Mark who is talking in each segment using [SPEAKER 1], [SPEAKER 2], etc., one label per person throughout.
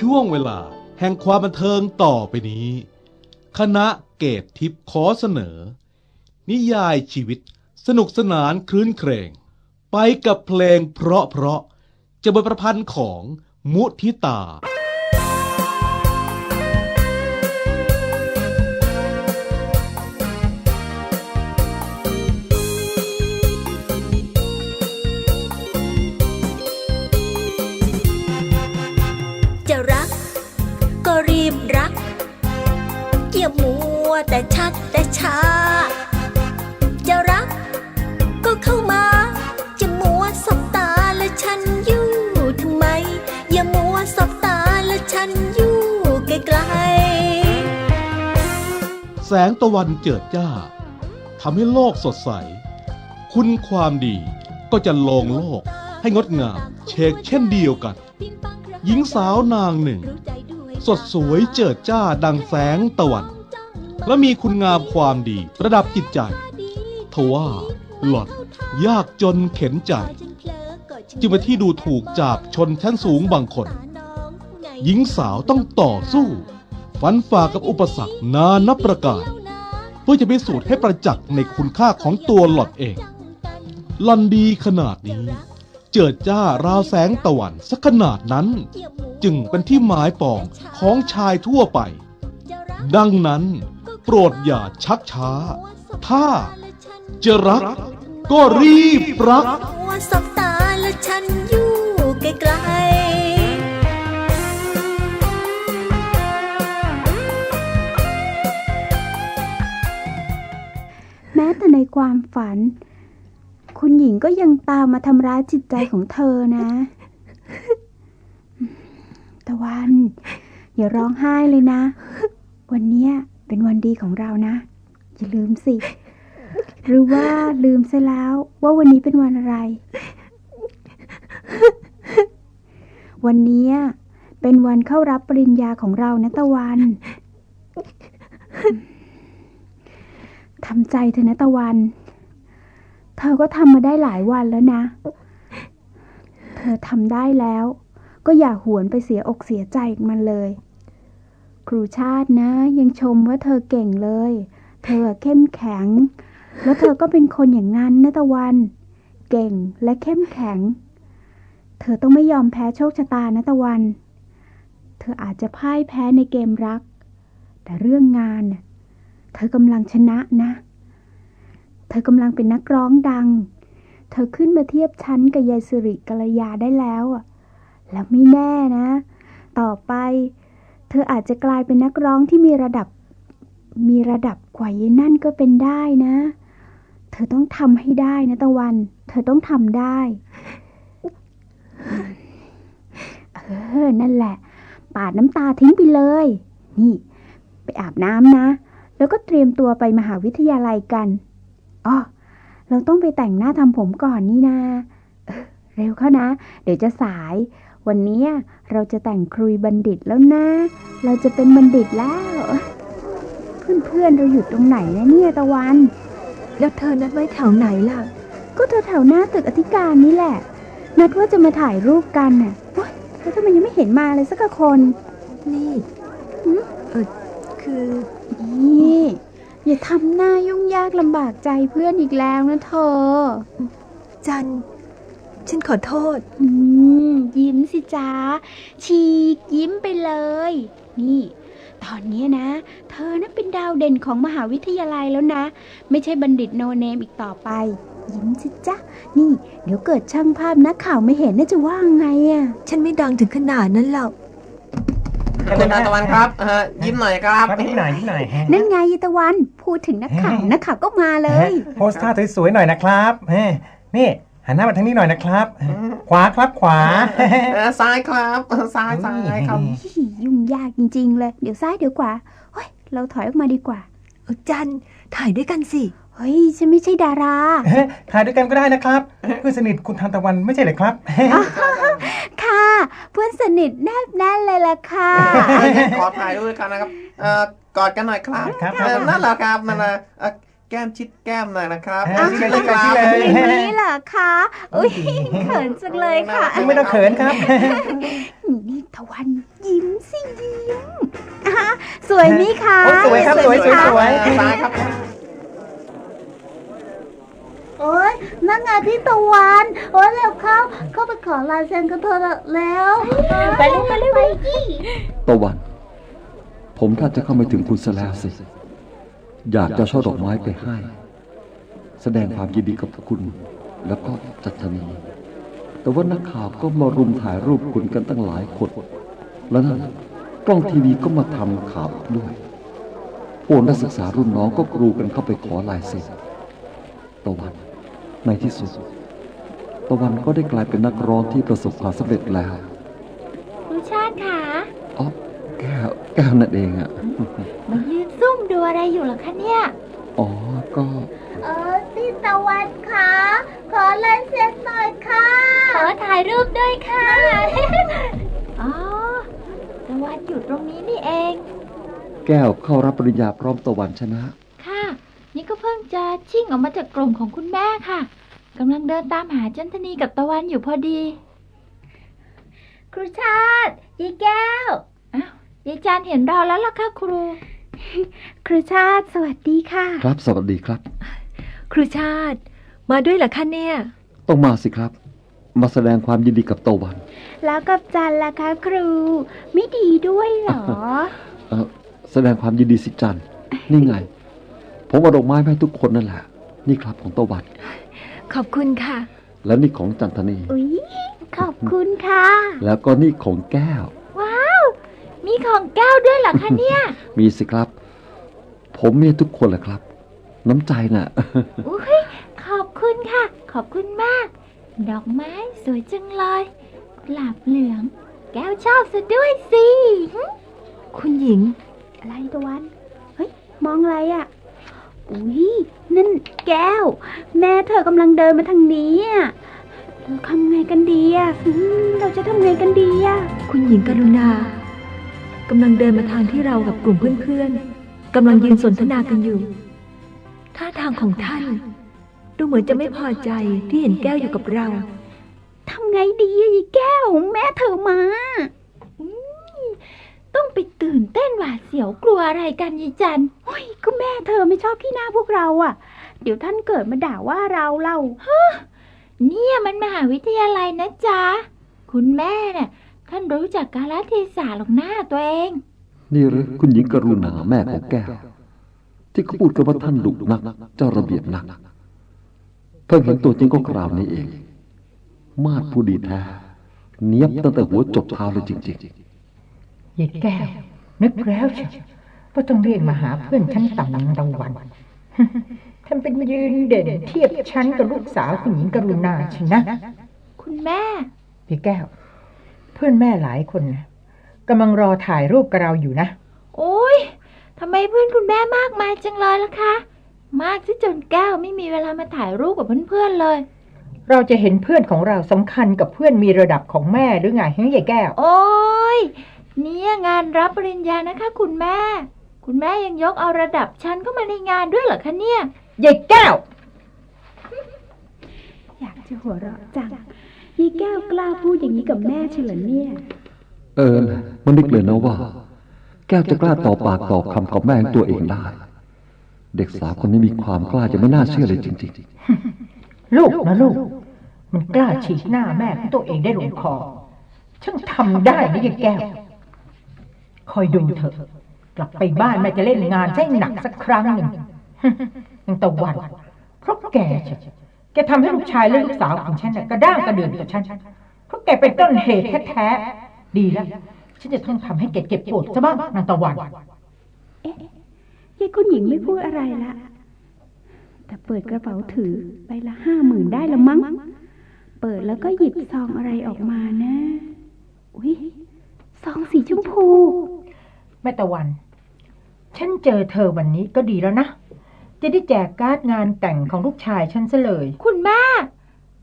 [SPEAKER 1] ช่วงเวลาแห่งความบันเทิงต่อไปนี้ คณะเกตทิพย์ขอเสนอ นิยายชีวิตสนุกสนานคลื้นเครง ไปกับเพลงเพราะเพราะจะบทประพันธ์ของมุทิตา
[SPEAKER 2] แต่ชักแต่ช้า จะรักก็เข้ามา จะมัวสบตาและฉันอยู่ทำไม อย่ามัวสบตาและฉันอยู่ไกลๆ
[SPEAKER 1] แสงตะวันเจิดจ้าทำให้โลกสดใส คุณความดีก็จะลงโลกให้งดงามเชกเช่นเดียวกัน หญิงสาวนางหนึ่ง สดสวยเจิดจ้าดังแสงตะวัน และมีคุณงามความดีประดับจิตใจทว่าหลอนยากจนเข็นใจ จึงเป็นที่ดูถูกจากชนชั้นสูงบางคน หญิงสาวต้องต่อสู้ ฟันฝ่ากับอุปสรรคนานับประการเพื่อจะพิสูจน์ให้ประจักษ์ในคุณค่าของตัวหลอนเองหล่อนดีขนาดนี้ เจิดจ้าราวแสงตะวันสักขนาดนั้น จึงเป็นที่หมายปองของชายทั่วไป ดังนั้น โปรดอย่าชักช้า ถ้าจะรักก็รีบรัก
[SPEAKER 2] สบตาและฉันอยู่ไกลๆ
[SPEAKER 3] แม้แต่ในความฝัน คุณหญิงก็ยังตามมาทำร้ายจิตใจของเธอนะ ตะวัน อย่าร้องไห้เลยนะ วันเนี้ย เป็นวันดีของเรานะ อย่าลืมสิ หรือว่าลืมซะแล้วว่าวันนี้เป็นวันอะไร วันนี้เป็นวันเข้ารับปริญญาของเรานะตะวัน ทำใจเถอะนะตะวัน เธอก็ทำมาได้หลายวันแล้วนะ เธอทำได้แล้ว ก็อย่าหวนไปเสียอกเสียใจมันเลย ครูชาตินะ ยังชมว่าเธอเก่งเลย เธอเข้มแข็ง แล้วเธอก็เป็นคนอย่างนั้นนะตะวัน เก่งและเข้มแข็ง เธอต้องไม่ยอมแพ้โชคชะตานะตะวัน เธออาจจะพ่ายแพ้ในเกมรัก แต่เรื่องงานเธอกำลังชนะนะ เธอกำลังเป็นนักร้องดัง เธอขึ้นมาเทียบชั้นกับยายสิริกัลยาได้แล้วอะแล้วไม่แน่นะ ต่อไป เธออาจจะกลายเป็นนักร้องที่มีระดับ มีระดับกว่ายายนั่นก็เป็นได้นะ เธอต้องทำให้ได้นะตะวัน เธอต้องทำได้ เออ นั่นแหละ ปาดน้ำตาทิ้งไปเลย นี่ ไปอาบน้ำนะ แล้วก็เตรียมตัวไปมหาวิทยาลัยกันอ๋อเราต้องไปแต่งหน้าทำผมก่อนนี่นาเออเร็วเข้านะ เดี๋ยวจะสาย วันนี้เราจะแต่งครุยบัณฑิตแล้วนะ เราจะเป็นบัณฑิตแล้ว เพื่อนๆเราอยู่ตรงไหนนะเนี่ยตะวัน
[SPEAKER 4] แล้วเธอนัดไว้แถวไหนล่ะ
[SPEAKER 3] ก็แถวๆหน้าตึกอธิการนี่แหละ นัดว่าจะมาถ่ายรูปกันน่ะโอ๊ยแล้วทำไมยังไม่เห็นมาเลยสักคน
[SPEAKER 4] นี่
[SPEAKER 3] หืม
[SPEAKER 4] เออคือ
[SPEAKER 3] นี่อย่าทำหน้ายุ่งยากลำบากใจเพื่อนอีกแล้วนะเธอ
[SPEAKER 4] จัน ฉันขอโทษ
[SPEAKER 3] อืม ยิ้มสิจ้าฉีกยิ้มไปเลย นี่ ตอนเนี้ยนะ เธอนะเป็นดาวเด่นของมหาวิทยาลัยแล้วนะ ไม่ใช่บัณฑิตโนเนมอีกต่อไป ยิ้มสิจ้านี่ เดี๋ยวเกิดช่างภาพนักข่าวไม่เห็นน่าจะว่าไงอะ
[SPEAKER 4] ฉันไม่ดังถึงขนาดนั้นหรอก
[SPEAKER 5] คุณตาตะวันครับเออยิ้มหน่อยครับ
[SPEAKER 6] ครับยิ้มหน่อยยิ้มหน่อย
[SPEAKER 3] นั่นไงยายตะวัน พูดถึงนักข่าวนักข่าวก็มาเลย
[SPEAKER 6] โพสท่าสวยๆหน่อยนะครับเฮ้นี่ หันหน้ามาทางนี้หน่อยนะครับ ขวาครับขวา
[SPEAKER 5] เออซ้ายครับเออซ้ายซ้ายครับ
[SPEAKER 3] ยุ่งยากจริง ๆ เลย เดี๋ยวซ้ายเดี๋ยวขวาเฮ้ย เราถอยออกมาดีกว่า
[SPEAKER 4] เออจันถ่ายด้วยกันสิ
[SPEAKER 3] เฮ้ยฉันไม่ใช่ดารา
[SPEAKER 6] ถ่ายด้วยกันก็ได้นะครับ เพื่อนสนิทคุณทานตะวันไม่ใช่เหรอครับ
[SPEAKER 3] ค่ะ เพื่อนสนิทแนบแน่นเลยล่ะค่ะ
[SPEAKER 5] ขอถ่ายด้วยกันนะครับเออกอดกันหน่อยครับ
[SPEAKER 6] ครับ
[SPEAKER 5] เออนั่นแหละครับนั่นแหละเอ่อ แก้มชิดแก้มหน่อยนะครับ
[SPEAKER 6] อะ
[SPEAKER 5] ชิด
[SPEAKER 6] ชิดเลยชิดเลย
[SPEAKER 3] อย่างนี้เหรอคะอุ้ยเขินจังเลยค่ะ
[SPEAKER 6] ไม่ต้องเขินครับ
[SPEAKER 3] นี่ตะวันยิ้มสิยิ้มอะสวยไหมคะ
[SPEAKER 6] โอ้สวยครับสวยสวย สวย
[SPEAKER 5] ซ้ายครับ
[SPEAKER 7] โอ๊ยนั่นไงพี่ตะวัน โอ๊ยเร็วเข้า เข้าไปขอลายเซ็นกันเถอะแล้ว
[SPEAKER 3] ไปเร็วไปเร็ว
[SPEAKER 7] ไปยี่
[SPEAKER 8] ตะวัน ผมถ้าจะเข้าไปถึงคุณซะแล้วสิ อยากจะช่อดอกไม้ไปให้ แสดงความยินดีกับคุณแล้วก็จัตนีแต่ว่านักข่าวก็มารุมถ่ายรูปคุณกันตั้งหลายคน แล้วนั่นกล้องทีวีก็มาทำข่าวด้วยพวกนักศึกษารุ่นน้องก็กรูกันเข้าไปขอลายเซ็นตะวันในที่สุด ตะวันก็ได้กลายเป็นนักร้องที่ประสบความสำเร็จแล้ว
[SPEAKER 9] คุณชาติค่ะ
[SPEAKER 8] อ๋อ แก้วแก้วนั่นเองอะ
[SPEAKER 9] มายืนซุ่มดูอะไรอยู่เหรอคะเนี่ย
[SPEAKER 8] อ๋อ ก็
[SPEAKER 7] เออพี่ตะวันคะขอลายเซ็นหน่อยค่ะ
[SPEAKER 9] ขอถ่ายรูปด้วยค่ะ อ๋อตะวันอยู่ตรงนี้นี่เอง
[SPEAKER 8] แก้วเข้ารับปริญญาพร้อมตะวันชนะ
[SPEAKER 9] ค่ะ นี่ก็เพิ่งจะชิ่งออกมาจากกลุ่มของคุณแม่ค่ะกำลังเดินตามหาจันทนีกับตะวันอยู่พอดี
[SPEAKER 7] ครูชาติยีแก้ว
[SPEAKER 9] อ้าว ยายจันเห็นเราแล้วล่ะค่ะครู
[SPEAKER 3] ครูชาติสวัสดีค่ะ
[SPEAKER 8] ครับสวัสดีครับ
[SPEAKER 4] ครูชาติ มาด้วยเหรอคะเนี่ย
[SPEAKER 8] ต้องมาสิครับ มาแสดงความยินดีกับตะวัน
[SPEAKER 3] แล้วกับจันล่ะคะครู ไม่ดีด้วยเหรอ
[SPEAKER 8] เออแสดงความยินดีสิจันนี่ไง ผมเอาดอกไม้มาให้ทุกคนนั่นแหละ นี่ครับของตะวัน
[SPEAKER 4] ขอบคุณค่ะ
[SPEAKER 8] และนี่ของจันทนี
[SPEAKER 3] อุ๊ย ขอบคุณค่ะ
[SPEAKER 8] แล้วก็นี่ของแก้ว
[SPEAKER 9] ว้าว มีของแก้วด้วยเหรอคะเนี่ย
[SPEAKER 8] มีสิครับ ผมมีให้ทุกคนแหละครับ น้ำใจน่ะ
[SPEAKER 9] อุ้ยขอบคุณค่ะ ขอบคุณมาก ดอกไม้สวยจังเลยกุหลาบเหลือง แก้วชอบซะด้วยสิหึ
[SPEAKER 4] คุณหญิง
[SPEAKER 3] อะไรตะวัน เฮ้ย มองอะไรอะ่ะ อุ๊ยนั่นแก้ว แม่เธอกำลังเดินมาทางนี้อะเราทำไงกันดีอะอืมเราจะทำไงกันดีอะ
[SPEAKER 4] คุณหญิงกรุณา กำลังเดินมาทางที่เรากับกลุ่มเพื่อนๆกำลังยืนสนทนากันอยู่ ท่าทางของท่าน ดูเหมือนจะไม่พอใจที่เห็นแก้วอยู่กับเรา
[SPEAKER 3] ทำไงดีอะอีแก้ว แม่เธอมา
[SPEAKER 9] ต้องไปตื่นเต้นหวาดเสียวกลัวอะไรกันยายจัน
[SPEAKER 3] โอ้ยก็แม่เธอไม่ชอบขี้หน้าพวกเราอะ เดี๋ยวท่านเกิดมาด่าว่าเราเรา
[SPEAKER 9] เนี่ยมันมหาวิทยาลัยนะจ๊ะ คุณแม่เนี่ย ท่านรู้จักกาลเทศะหรอกหน้าตัวเอง
[SPEAKER 8] นี่หรือคุณหญิงกรุณาแม่ของแก้ว ที่เขาพูดกันว่าท่านดุนัก เจ้าระเบียบนัก เพิ่งเห็นตัวจริงก็คราวนี้เอง มาดผู้ดีแท้ เนียบตั้งแต่หัวจดเท้าเลยจริง
[SPEAKER 10] ยายแก้ว นึกแล้วเชียวว่าต้องเรียกมาหาเพื่อนชั้นต่ำนางตะวันท่านเป็นยืนเด่นเทียบชั้นกับลูกสาวคุณหญิงกรุณาชนะ
[SPEAKER 9] คุณแม่
[SPEAKER 10] ยายแก้ว เพื่อนแม่หลายคนนะกำลังรอถ่ายรูปกับเราอยู่นะ
[SPEAKER 9] โอ้ยทำไมเพื่อนคุณแม่มากมายจังเลยล่ะคะ มากที่จนแก้วไม่มีเวลามาถ่ายรูปกับเพื่อนๆเลย
[SPEAKER 10] เราจะเห็นเพื่อนของเราสำคัญกับเพื่อนมีระดับของแม่หรือไงเฮ้ยยายแก้ว
[SPEAKER 9] โอ้ยเนี่ยงานรับปริญญานะคะ คุณแม่ คุณแม่ยังยกเอาระดับชั้นเข้ามาในงานด้วยเหรอคะเนี่ย
[SPEAKER 10] ยายแก้ว
[SPEAKER 3] อยากจะหัวเราะจัง ยีแก้วกล้าพูดอย่างนี้กับแม่เฉลยเนี่ย
[SPEAKER 8] ๆเออนะมันนึกเลยนะว่า แก้วจะกล้าต่อปากต่อคำกับแม่ของตัวเองได้ เด็กสาวคนนี้มีความกล้าจะไม่น่าเชื่อเลยจริง ๆ
[SPEAKER 10] ลูกนะลูก มันกล้าฉีกหน้าแม่ของตัวเองได้ลงคอช่างทำได้นะยายแก้ว คอยดูเถอะ กลับไปบ้านแม่จะเล่นงานให้หนักสักครั้งหนึ่งยังตะวันเพราะแก เชียวแกทำให้ลูกชายและลูกสาวของฉันน่ะกระด้างกระเดือนกับฉันเพราะแกเป็นต้นเหตุแท้ๆดีแล้ว ฉันจะต้องทำให้แกเจ็บปวดซะบ้างนางตะวัน
[SPEAKER 3] ยายคุณหญิงไม่พูดอะไรละแต่เปิดกระเป๋าถือใบละห้าหมื่นได้ละมั้ง เปิดแล้วก็หยิบซองอะไรออกมานะ อุ้ยซองสีชมพู
[SPEAKER 10] แม่ตะวัน ฉันเจอเธอวันนี้ก็ดีแล้วนะ จะได้แจกการ์ดงานแต่งของลูกชายฉันซะเลย
[SPEAKER 9] คุณแม่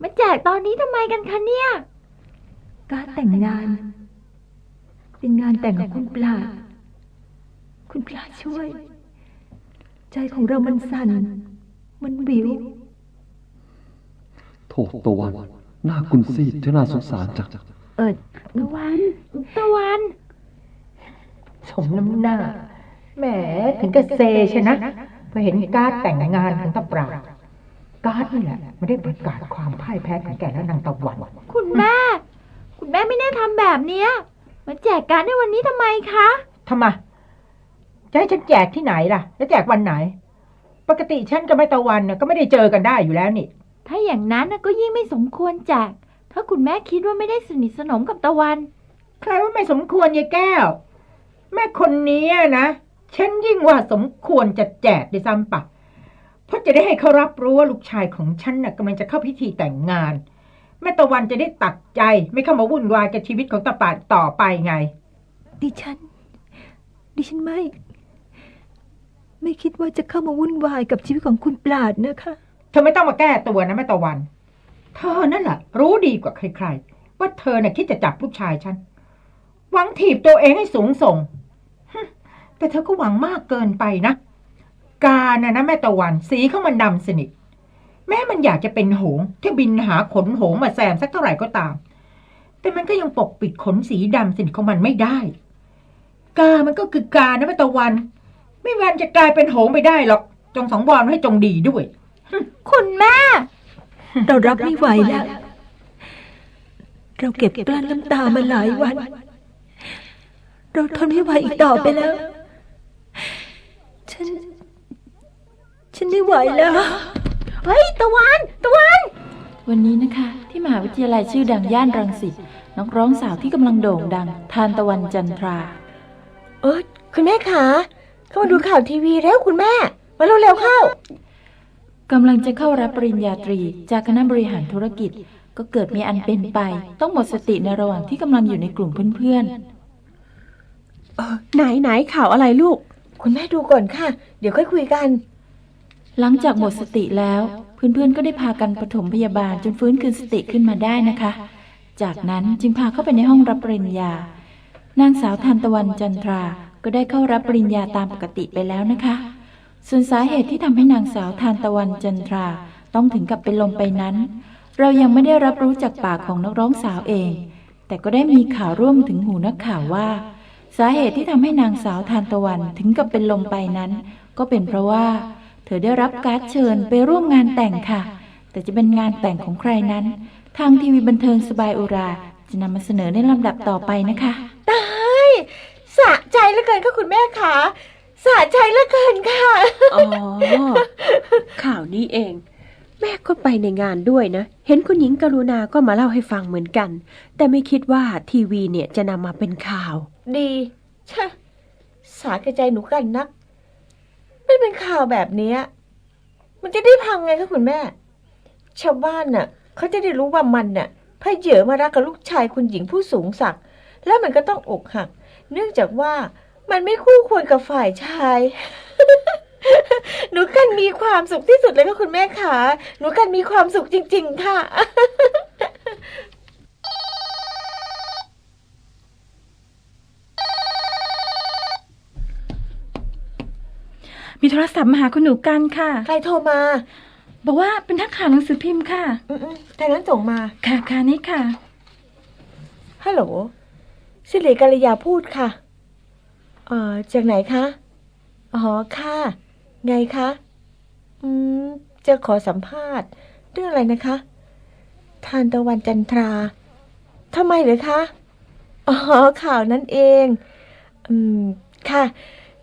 [SPEAKER 9] มาแจกตอนนี้ทำไมกันคะเนี่ย
[SPEAKER 4] การแต่งงาน เป็นงานแต่งของคุณปลาคุณปลาช่วย ใจของเรามันสั่น มันวิว
[SPEAKER 8] โถตะวันหน้าคุณซีดเท่าน่าสงสารจัง
[SPEAKER 4] เออ
[SPEAKER 3] ตะวัน ตะวัน
[SPEAKER 10] สมน้ำหน้า แหมถึงกับเซชนะพ อเห็นการ์ดแต่งงานของตาปราดการ์ดนี่แหละไม่ได้ประกาศความพ่ายแพ้ของแกและนางตะวัน
[SPEAKER 4] คุณแม่ คุณแม่ไม่ได้ทำแบบเนี้ยมาแจกการดในวันนี้ทำไมคะ
[SPEAKER 10] ทำไมจะให้ฉันแจกที่ไหนล่ะ แล้วแจกวันไหน ปกติฉันกับแม่ตะวันน่ะก็ไม่ได้เจอกันได้อยู่แล้วนี่
[SPEAKER 4] ถ้าอย่างนั้นน่ะก็ยิ่งไม่สมควรแจก ถ้าคุณแม่คิดว่าไม่ได้สนิทสนมกับตะวัน
[SPEAKER 10] ใครว่าไม่สมควรยายแก้ว แม่คนนี้นะ ฉันยิ่งว่าสมควรจะแจกด้วยซ้ำปะเพราะจะได้ให้เขารับรู้ว่าลูกชายของฉันน่ะกำลังจะเข้าพิธีแต่งงาน แม่ตะวันจะได้ตัดใจไม่เข้ามาวุ่นวายกับชีวิตของตาปาดต่อไปไง
[SPEAKER 4] ดิฉัน ดิฉันไม่ ไม่คิดว่าจะเข้ามาวุ่นวายกับชีวิตของคุณปราดนะคะ
[SPEAKER 10] เธอไม่ต้องมาแก้ตัวนะแม่ตะวัน เธอนั่นแหละรู้ดีกว่าใครๆ ว่าเธอน่ะคิดจะจับลูกชายฉัน หวังถีบตัวเองให้สูงส่งฮึ แต่เธอก็หวังมากเกินไปนะ การน่ะนะแม่ตะวันสีเขามันดำสนิท แม้มันอยากจะเป็นหงส์ที่บินหาขนหงส์มาแซมสักเท่าไหร่ก็ตาม แต่มันก็ยังปกปิดขนสีดำสนิทของมันไม่ได้ กามันก็คือกานะแม่ตะวัน ไม่วันจะกลายเป็นหงส์ไปได้หรอก จงสังวรไว้ให้จงดีด้วย
[SPEAKER 4] คุณแม่ เรารับไม่ไหวแล้ว เราเก็บกลั้นน้ำตามาหลายวัน เราทนไม่ไหวอีกต่อไปแล้ว ฉัน ฉันไม่ไหวแล้ว
[SPEAKER 2] เฮ้ย ตะวัน ตะวัน
[SPEAKER 9] วันนี้นะคะ ที่มหาวิทยาลัยชื่อดังย่านรังสิตนักร้องสาวที่กำลังโด่งดัง ทานตะวันจันทรา
[SPEAKER 2] เออคุณแม่ขาเข้ามาดูข่าวทีวีแล้วคุณแม่ มาเร็วๆเข้า
[SPEAKER 9] กำลังจะเข้ารับปริญญาตรีจากคณะบริหารธุรกิจ ก็เกิดมีอันเป็นไป ต้องหมดสติในระหว่างที่กำลังอยู่ในกลุ่มเพื่อน
[SPEAKER 2] ไหนไหนข่าวอะไรลูก คุณแม่ดูก่อนค่ะ เดี๋ยวค่อยคุยกัน
[SPEAKER 9] หลังจากหมดสติแล้ว เพื่อนๆก็ได้พากันปฐมพยาบาลจนฟื้นคืนสติขึ้นมาได้นะคะ จากนั้นจึงพาเข้าไปในห้องรับปริญญา นางสาวทานตะวันจันทราก็ได้เข้ารับปริญญาตามปกติไปแล้วนะคะ ส่วนสาเหตุที่ทำให้นางสาวทานตะวันจันทราต้องถึงกับเป็นลมไปนั้น เรายังไม่ได้รับรู้จากปากของนักร้องสาวเอง แต่ก็ได้มีข่าวร่วมถึงหูนักข่าวว่า สาเหตุที่ทำให้นางสาวทานตะวันถึงกับเป็นลมไปนั้น ก็เป็นเพราะว่า เธอได้รับการ์ดเชิญไปร่วมงานแต่งค่ะ แต่จะเป็นงานแต่งของใครนั้น ทางทีวีบันเทิงสบายอุราจะนำมาเสนอในลำดับต่อไปนะคะ
[SPEAKER 2] ตายสะใจเหลือเกินค่ะคุณแม่ขาสะใจเหลือเกินค่ะ
[SPEAKER 11] อ๋อ ข่าวนี้เอง แม่ก็ไปในงานด้วยนะ เห็นคุณหญิงกรุณาก็มาเล่าให้ฟังเหมือนกัน แต่ไม่คิดว่าทีวีเนี่ยจะนำมาเป็นข่าว
[SPEAKER 2] ดีชะสาแก่ใจหนูกันนัก ไม่เป็นข่าวแบบนี้ มันจะได้พังไงคะคุณแม่ ชาวบ้านน่ะ เขาจะได้รู้ว่ามันน่ะพาเหยอมารักกับลูกชายคุณหญิงผู้สูงศักดิ์แล้วมันก็ต้องอกหัก เนื่องจากว่ามันไม่คู่ควรกับฝ่ายชาย หนูกันมีความสุขที่สุดเลยค่ะคุณแม่ขาหนูกันมีความสุขจริง ๆ ค่ะ
[SPEAKER 9] โทรศัพท์มาหาคุณหนูกันค่ะ
[SPEAKER 2] ใครโทรมา
[SPEAKER 9] บอกว่าเป็นทักข่าวหนังสือพิมพ์ค่ะ
[SPEAKER 2] อืมๆแต่นั้นส่งมา
[SPEAKER 9] ค่ะค่ะนี่ค่ะ
[SPEAKER 2] ฮัลโหลสิริกัลยาพูดค่ะ เอ่อ จากไหนคะ อ๋อ ค่ะ ไงคะ อืม จะขอสัมภาษณ์ เรื่องอะไรนะคะ ทานตะวันจันทรา ทำไมเหรือคะ อ๋อ ข่าวนั้นเอง อืม ค่ะ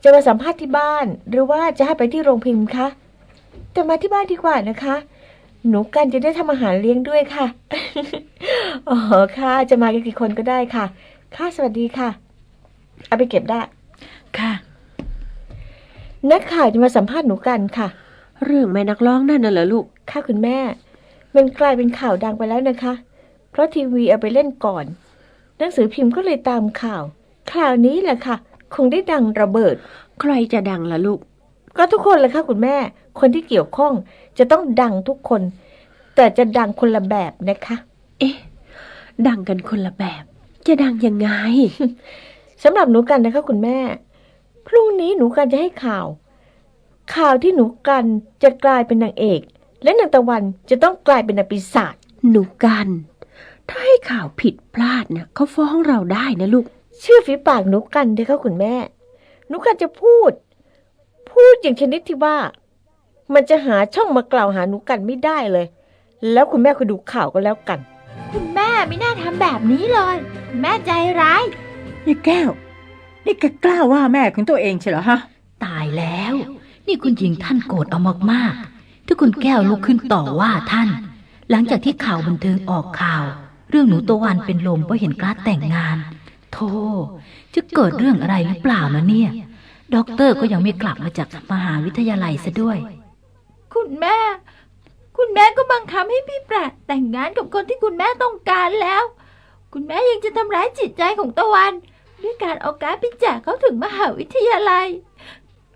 [SPEAKER 2] จะมาสัมภาษณ์ที่บ้าน หรือว่าจะให้ไปที่โรงพิมพ์คะแต่มาที่บ้านดีกว่านะคะ หนูกันจะได้ทำอาหารเลี้ยงด้วยค่ะอ๋อค่ะจะมากันกี่คนก็ได้ค่ะ ค่ะสวัสดีค่ะ เอาไปเก็บได้
[SPEAKER 9] ค่ะ
[SPEAKER 2] นักข่าวจะมาสัมภาษณ์หนูกันค่ะ
[SPEAKER 11] เรื่องแม่นักร้องนั่นน่ะเหรอลูก
[SPEAKER 2] ค่ะคุณแม่ มันกลายเป็นข่าวดังไปแล้วนะคะ เพราะทีวีเอาไปเล่นก่อน หนังสือพิมพ์ก็เลยตามข่าว ข่าวนี้แหละค่ะ คงได้ดังระเบิด
[SPEAKER 11] ใครจะดังล่ะลูก
[SPEAKER 2] ก็ทุกคนแหละค่ะคุณแม่ คนที่เกี่ยวข้องจะต้องดังทุกคน แต่จะดังคนละแบบนะคะ
[SPEAKER 11] เอ๊ะ ดังกันคนละแบบ จะดังยังไง
[SPEAKER 2] สำหรับหนูกันนะคะ คุณแม่ พรุ่งนี้หนูกันจะให้ข่าว
[SPEAKER 12] ข่าวที่หนูกันจะกลายเป็นนางเอก และนางตะวันจะต้องกลายเป็นนางปีศาจ
[SPEAKER 11] หนูกัน ถ้าให้ข่าวผิดพลาดนะเขาฟ้องเราได้นะลูก
[SPEAKER 12] เชื่อฝีปากหนูกันเถอะค่ะคุณแม่หนูกันจะพูด พูดอย่างชนิดที่ว่า มันจะหาช่องมากล่าวหาหนูกันไม่ได้เลย แล้วคุณแม่คอยดูข่าวก็แล้วกัน
[SPEAKER 3] คุณแม่ไม่น่าทำแบบนี้เลยคุณแม่ใจร้าย
[SPEAKER 10] นี่แก้ว นี่แกกล้าว่าแม่ของตัวเองใช่เหรอฮะ
[SPEAKER 13] ตายแล้ว นี่คุณหญิงท่านโกรธเอามากๆที่คุณแก้วลุกขึ้นต่อว่าท่าน หลังจากที่ข่าวบันเทิงออกข่าว เรื่องหนูตะวันเป็นลมเพราะเห็นกล้าแต่งงาน โธ่จะเกิดเรื่องอะไรหรือเปล่านะเนี่ย ด็อกเตอร์ก็ยังไม่กลับมาจากมหาวิทยาลัยซะด้วย
[SPEAKER 3] คุณแม่ คุณแม่ก็บังคับให้พี่ปราดแต่งงานกับคนที่คุณแม่ต้องการแล้ว คุณแม่ยังจะทำร้ายจิตใจของตะวัน ด้วยการเอาการ์ดไปแจกเขาถึงมหาวิทยาลัย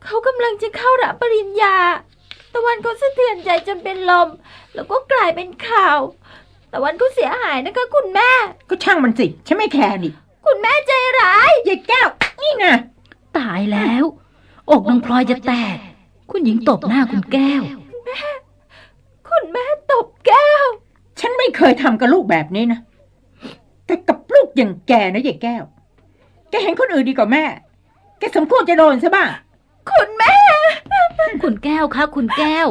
[SPEAKER 3] เขากำลังจะเข้ารับปริญญา ตะวันก็สะเทือนใจจนเป็นลม แล้วก็กลายเป็นข่าว ตะวันก็เสียหายนะคะ คุณแม่
[SPEAKER 10] ก็ช่างมันสิ ฉันไม่แคร์นี่
[SPEAKER 3] คุณแม่ใจร้าย
[SPEAKER 10] ยายแก้ว นี่ไง
[SPEAKER 13] ตายแล้ว อกนางพลอยจะแตก คุณหญิงตบหน้าคุณแก้ว
[SPEAKER 3] คุณแม่ตบแก้ว
[SPEAKER 10] ฉันไม่เคยทำกับลูกแบบนี้นะ แต่กับลูกอย่างแกนะยายแก้ว แกเห็นคนอื่นดีกว่าแม่ แกสมควรจะโดนซะบ้าง
[SPEAKER 3] คุณแม่
[SPEAKER 13] คุณแก้วคะคุณแก้ว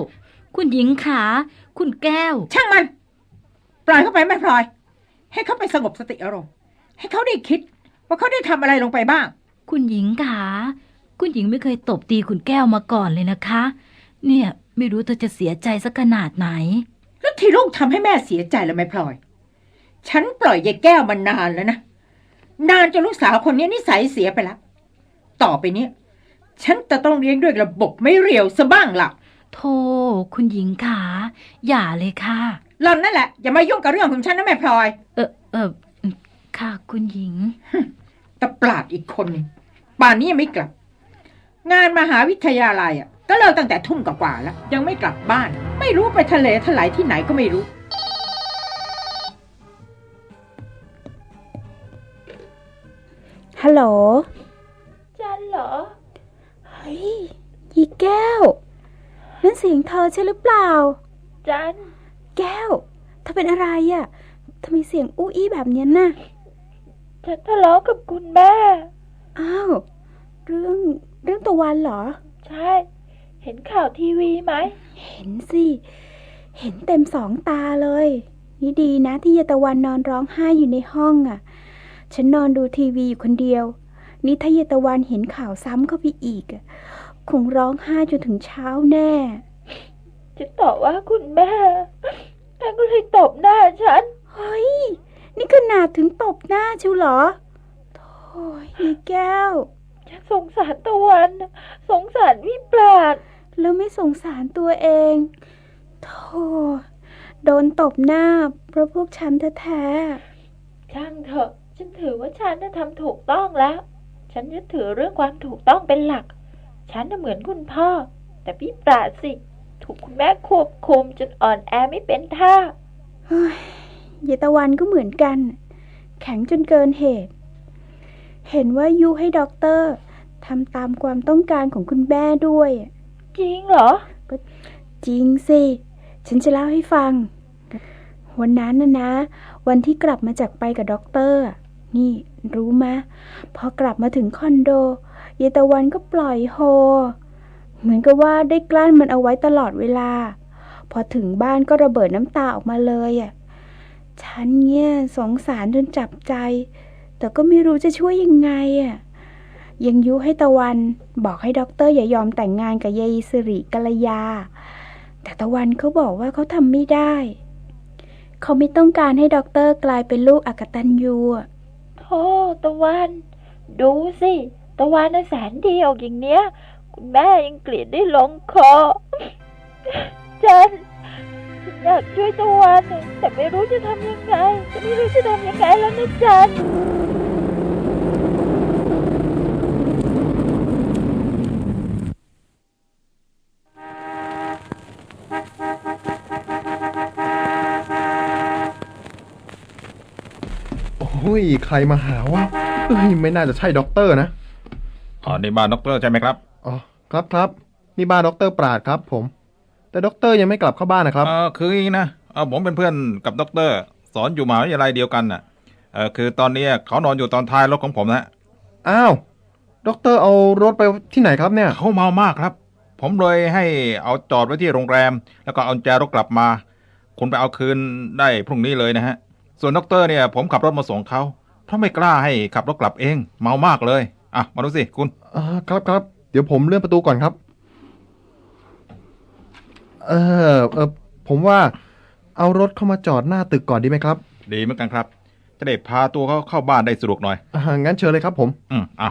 [SPEAKER 13] คุณหญิงขา คุณแก้ว
[SPEAKER 10] ช่างมัน ปล่อยเข้าไปแม่พลอย ให้เขาไปสงบสติอารมณ์ ให้เขาได้คิด ว่าเขาได้ทำอะไรลงไปบ้าง
[SPEAKER 13] คุณหญิงขาคุณหญิงไม่เคยตบตีคุณแก้วมาก่อนเลยนะคะ เนี่ยไม่รู้เธอจะเสียใจสักขนาดไหน
[SPEAKER 10] แล้วที่ลูกทำให้แม่เสียใจแล้วไหมพลอย ฉันปล่อยยายแก้วมานานแล้วนะ นานจนลูกสาวคนนี้นิสัยเสียไปแล้วต่อไปเนี้ยฉันจะต้องเลี้ยงด้วยระบบไม่เรียวซะบ้างล่ะ
[SPEAKER 13] โธ่คุณหญิงขาอย่าเลยค่ะ
[SPEAKER 10] หล่อนนั่นแหละ อย่ามายุ่งกับเรื่องของฉันนะแม่พลอย
[SPEAKER 13] เออเออ ค่ะคุณหญิง
[SPEAKER 10] ตะปราดอีกคนหนึงป่านนี้ยังไม่กลับ งานมหาวิทยาลัยอะ ก็เลิกตั้งแต่ทุ่มกว่าๆแล้ว ยังไม่กลับบ้าน ไม่รู้ไปทะเลถลายที่ไหนก็ไม่รู้
[SPEAKER 3] ฮัลโหล จันเหรอ เฮ้ยยีแก้ว นั่นเสียงเธอใช่หรือเปล่า จัน แก้วเธอเป็นอะไรอะ่ะทำไมเสียงอู้อี้แบบเนี้ยน่ะ ฉันทะเลาะกับคุณแม่ อ้าว เรื่องเรื่องตะวันเหรอ ใช่ เห็นข่าวทีวีไหม เห็นสิ เห็นเต็มสองตาเลย นี่ดีนะที่ยายตะวันนอนร้องไห้อยู่ในห้องอะ ฉันนอนดูทีวีอยู่คนเดียว นี่ถ้าเยตะวันเห็นข่าวซ้ำเข้าไปอีกอะคงร้องไห้จนถึงเช้าแน่จะตอบว่าคุณแม่ท่านก็เลยตบหน้าฉัน เฮ้ย นี่ขนาดถึงตบหน้าชิวเหรอโถ่ยายแก้ว ฉันสงสารตะวัน สงสารพี่ปราด แล้วไม่สงสารตัวเองโธ่โดนตบหน้า เพราะพวกฉันแท้ๆช่างเถอะ ฉันถือว่าฉันน่ะทำถูกต้องแล้ว ฉันจะถือเรื่องความถูกต้องเป็นหลัก ฉันน่ะเหมือนคุณพ่อ แต่พี่ปราดสิ ถูกคุณแม่ควบคุมจนอ่อนแอไม่เป็นท่าเฮ้ ยยายตะวันก็เหมือนกัน แข็งจนเกินเหตุ เห็นว่ายุให้ด็อกเตอร์ทำตามความต้องการของคุณแม่ด้วย จริงเหรอก็จริงสิ ฉันจะเล่าให้ฟัง วันนั้นนะนะ วันที่กลับมาจากไปกับด็อกเตอร์อะนี่รู้มะ พอกลับมาถึงคอนโดเยายตะวันก็ปล่อยโฮ เหมือนกับว่าได้กลั้นมันเอาไว้ตลอดเวลา พอถึงบ้านก็ระเบิดน้ำตาออกมาเลยอะ ฉันเนี่ยสงสารจนจับใจ แต่ก็ไม่รู้จะช่วยยังไงอะยังยุให้ตะวันบอกให้ด็อกเตอร์อย่ายอมแต่งงานกับยายสิริกัลยา แต่ตะวันเขาบอกว่าเขาทำไม่ได้ เขาไม่ต้องการให้ด็อกเตอร์กลายเป็นลูกอากตันยูอะโธ่ตะวัน ดูสิ ตะวันน่ะแสนดีออกอย่างเนี้ย คุณแม่ยังเกลียดได้ลงคอ ฉัน อยากช่วยตะวันน่ะแต่ไม่รู้จะทำยังไงจะไม่รู้จะทำยังไงแล้วนะจัน
[SPEAKER 14] โอ้ยใครมาหาวะเอ้ยไม่น่าจะใช่ด็อกเตอร์นะ
[SPEAKER 15] อ๋อนี่บ้านด็อกเตอร์ใช่ไหมครับ
[SPEAKER 14] อ๋อครับครับนี่บ้านด็อกเตอร์ปราดครับผม แต่ด็อกเตอร์ยังไม่กลับเข้าบ้านนะครับ
[SPEAKER 15] เออคืออย่างนี้นะเออผมเป็นเพื่อนกับด็อกเตอร์สอนอยู่มหาวิทยาลัยเดียวกันน่ะเออคือตอนนี้เขานอนอยู่ตอนท้ายรถของผมนะ
[SPEAKER 14] อ้าวด็อกเตอร์เอารถไปที่ไหนครับเนี่ย
[SPEAKER 15] เขาเมามากครับ ผมเลยให้เอาจอดไว้ที่โรงแรม แล้วก็เอากุญแจรถกลับมา คุณไปเอาคืนได้พรุ่งนี้เลยนะฮะ ส่วนด็อกเตอร์เนี่ย ผมขับรถมาส่งเขาเพราะไม่กล้าให้ขับรถกลับเอง เมามากเลย อะ มาดูสิคุณ
[SPEAKER 14] อ่าครับครับเดี๋ยวผมเลื่อนประตูก่อนครับ เออเออผมว่าเอารถเข้ามาจอดหน้าตึกก่อนดีไหมครับ
[SPEAKER 15] ดีเหมือนกันครับ จะได้พาตัวเขาเข้าบ้านได้สะดวกหน่อย
[SPEAKER 14] อ่างั้นเชิญเลยครับผม
[SPEAKER 15] อืมอะ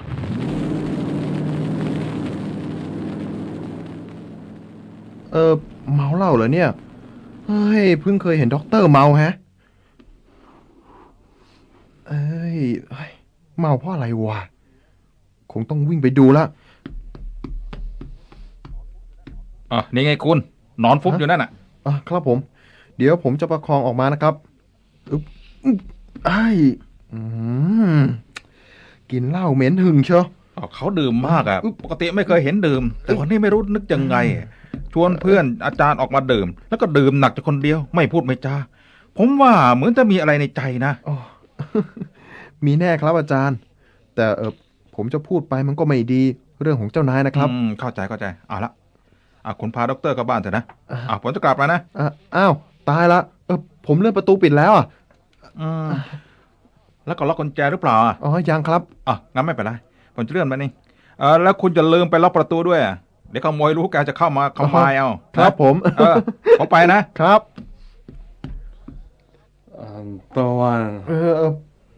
[SPEAKER 14] เออเมาเหล้าเหรอเนี่ย เฮ้ย เพิ่งเคยเห็นด็อกเตอร์เมาแฮะ เอ้ยเฮ้ยเมาเพราะอะไรวะ คงต้องวิ่งไปดูละ
[SPEAKER 15] อะนี่ไงคุณ นอนฟุบอยู่นั่นน่ะ
[SPEAKER 14] อะครับผม เดี๋ยวผมจะประคองออกมานะครับอึ๊บอึ๊บไอ้ายอืมกินเหล้าเหม็นหึงเชียว
[SPEAKER 15] อ๋อเขาดื่มมากอะปกติไม่เคยเห็นดื่ม แต่วันนี้ไม่รู้นึกยังไง ชวนเพื่อนอาจารย์ออกมาดื่ม แล้วก็ดื่มหนักจากคนเดียว ไม่พูดไม่จาผมว่าเหมือนจะมีอะไรในใจนะ
[SPEAKER 14] มีแน่ครับอาจารย์ แต่เออผมจะพูดไปมันก็ไม่ดีเรื่องของเจ้านายนะครับ
[SPEAKER 15] อืมเข้าใจเข้าใจเอาละ อะคุณพาด็อกเตอร์กลับบ้านเถอะนะอะผมจะกลับแล้วนะ
[SPEAKER 14] อะอ้าว ตายละเออผมเลื่อนประตูปิดแล้วอะ
[SPEAKER 15] อืมแล้วก็ล็อกกุญแจหรือเปล่าอะ
[SPEAKER 14] อ๋อยังครับ
[SPEAKER 15] อะงั้นไม่เป็นไรผมจะเลื่อนมานี่เออแล้วคุณจะลืมไปล็อกประตูด้วยอะเดี๋ยวขโมยรู้แกจะเข้ามาขโมยเอา
[SPEAKER 14] ครับผม
[SPEAKER 15] เออผมไปนะ
[SPEAKER 14] ครับ
[SPEAKER 1] ตะวัน
[SPEAKER 14] เออเออ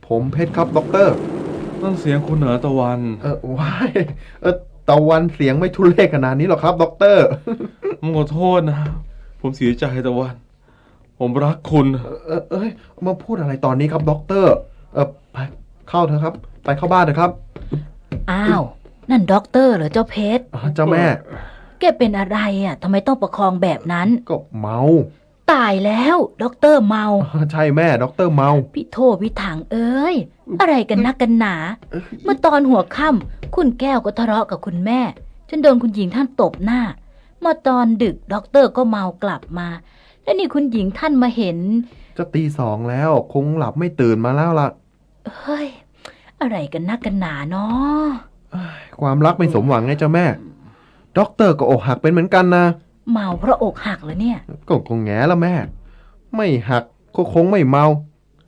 [SPEAKER 14] ผมเพชรครับด็อกเตอร์
[SPEAKER 1] นั่นเสียงคุณเหรอตะวัน
[SPEAKER 14] เออว้ายเออ ตะวันเสียงไม่ทุเรศขนาดนี้หรอกครับ ด็อกเตอร์
[SPEAKER 1] ผมขอโทษนะผมเสียใจตะวัน ผมรักคุณ
[SPEAKER 14] เออเอ้ยมาพูดอะไรตอนนี้ครับด็อกเตอร์ เออไปเข้าเถอะครับ ไปเข้าบ้านเถอะครับ
[SPEAKER 13] อ้าว นั่นด็อกเตอร์เหรอเจ้าเพชร
[SPEAKER 14] อ๋อเจ้าแม่
[SPEAKER 13] แกเป็นอะไรอะทำไมต้องประคองแบบนั้น
[SPEAKER 14] ก็เมา
[SPEAKER 13] ตายแล้วด็อกเตอร์เมา
[SPEAKER 14] อ๋อใช่แม่ด็อกเตอร์เมา
[SPEAKER 13] พี่โทพี่ถังเอ้ย อะไรกันนักกันหนา เมื่อตอนหัวค่ำคุณแก้วก็ทะเลาะกับคุณแม่ จนโดนคุณหญิงท่านตบหน้า เมื่อตอนดึกด็อกเตอร์ก็เมากลับมา และนี่คุณหญิงท่านมาเห็น
[SPEAKER 14] จะตีสองแล้วคงหลับไม่ตื่นมาแล้วล่ะ
[SPEAKER 13] เฮ้ย อะไรกันนักกันหนาเนาะ
[SPEAKER 14] ความรักไม่สมหวังไงเจ้าแม่ด็อกเตอร์ก็อกหักเป็นเหมือนกันนะ
[SPEAKER 13] เมาเพราะอกหักเหรอเนี่ย
[SPEAKER 14] ก็คงแง่ละแม่ ไม่หักก็คงไม่เมา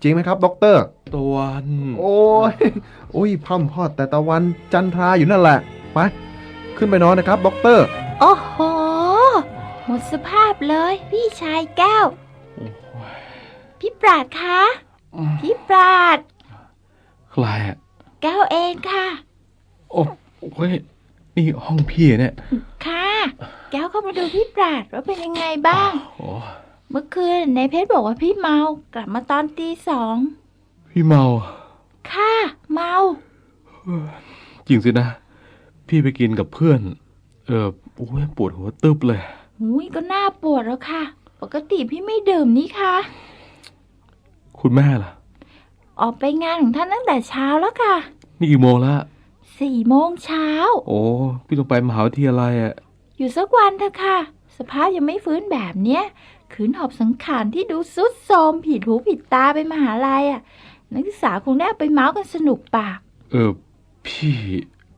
[SPEAKER 14] จริงไหมครับ ด็อกเตอร์
[SPEAKER 1] ตะวัน
[SPEAKER 14] โอ้ย โอ้ยพร่ำพอดแต่ตะวันจันทราอยู่นั่นแหละ ไป ขึ้นไปนอนนะครับ ด็อกเตอร์
[SPEAKER 9] โอ้โห หมดสภาพเลยพี่ชายแก้ว พี่ปราดคะ พี่ปราด
[SPEAKER 1] ใครอะ
[SPEAKER 9] แก้วเองค่ะ
[SPEAKER 1] โอ้เฮ้ย นี่ห้องพี่เนี่ย
[SPEAKER 9] ค่ะ แก้วเข้ามาดูพี่ปราดว่าเป็นยังไงบ้าง
[SPEAKER 1] โอ้
[SPEAKER 9] เมื่อคืนในเพชรบอกว่าพี่เมากลับมาตอนตีสอง
[SPEAKER 1] พี่เมา
[SPEAKER 9] ค่ะ เมา
[SPEAKER 1] จริงสินะ พี่ไปกินกับเพื่อน เออโอ้ยปวดหัวตึบเลย
[SPEAKER 9] หุยก็น่าปวดแล้วค่ะ ปกติพี่ไม่ดื่มนี่ค่ะ
[SPEAKER 1] คุณแม่ล่ะ
[SPEAKER 9] ออกไปงานของท่านตั้งแต่เช้าแล้วค่ะ
[SPEAKER 1] นี่กี่โมงแล้ว
[SPEAKER 9] สี่โมงเช้า
[SPEAKER 1] โอ้พี่ต้องไปมหาวิทยาลัยอะ
[SPEAKER 9] อยู่สักวันเถอะค่ะ สภาพยังไม่ฟื้นแบบเนี้ยขืนหอบสังขารที่ดูซุดโทรมผิดหูผิดตาไปมหาลัยอะนักศึกษาคงได้เอาไปเมาส์กันสนุกปาก
[SPEAKER 1] เออ พี่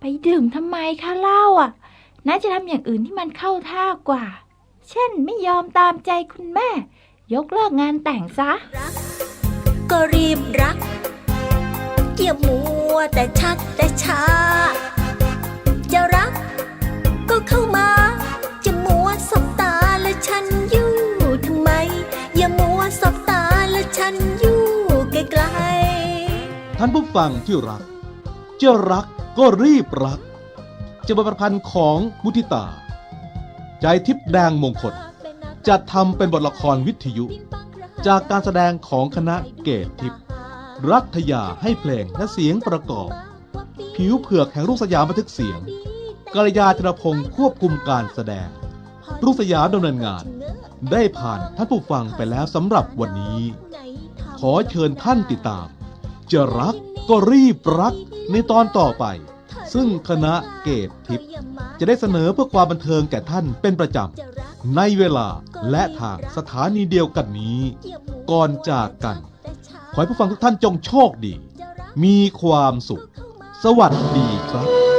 [SPEAKER 9] ไปดื่มทำไมคะเหล้าอะ น่าจะทำอย่างอื่นที่มันเข้าท่ากว่า เช่นไม่ยอมตามใจคุณแม่ ยกเลิกงานแต่งซะ
[SPEAKER 16] ก็รีบรัก อย่ามัวแต่ชักแต่ช้า จะรักก็เข้ามา จะมัวสบตาและฉันอยู่ทำไม อย่ามัวสบตาและฉันอยู่ไกลๆ
[SPEAKER 1] ท่านผู้ฟังที่รัก จะรักก็รีบรัก จะบทประพันธ์ของมุทิตา ใจทิพย์แดงมงคลจัดทำเป็นบทละครวิทยุ จากการแสดงของคณะเกตทิพย์ รัฐยาให้เพลงและเสียงประกอบ ผิวเผือกแห่งรุ่สยามบันทึกเสียงกัลยาธนพงศ์ควบคุมการแสดง รุ่สยามดำเนินงาน ได้ผ่านท่านผู้ฟังไปแล้วสำหรับวันนี้ ขอเชิญท่านติดตาม จะรักก็รีบรักในตอนต่อไป ซึ่งคณะเกตทิพย์จะได้เสนอเพื่อความบันเทิงแก่ท่านเป็นประจำในเวลาและทางสถานีเดียวกันนี้ ก่อนจากกัน ขอให้ผู้ฟังทุกท่านจงโชคดี มีความสุข สวัสดีครับ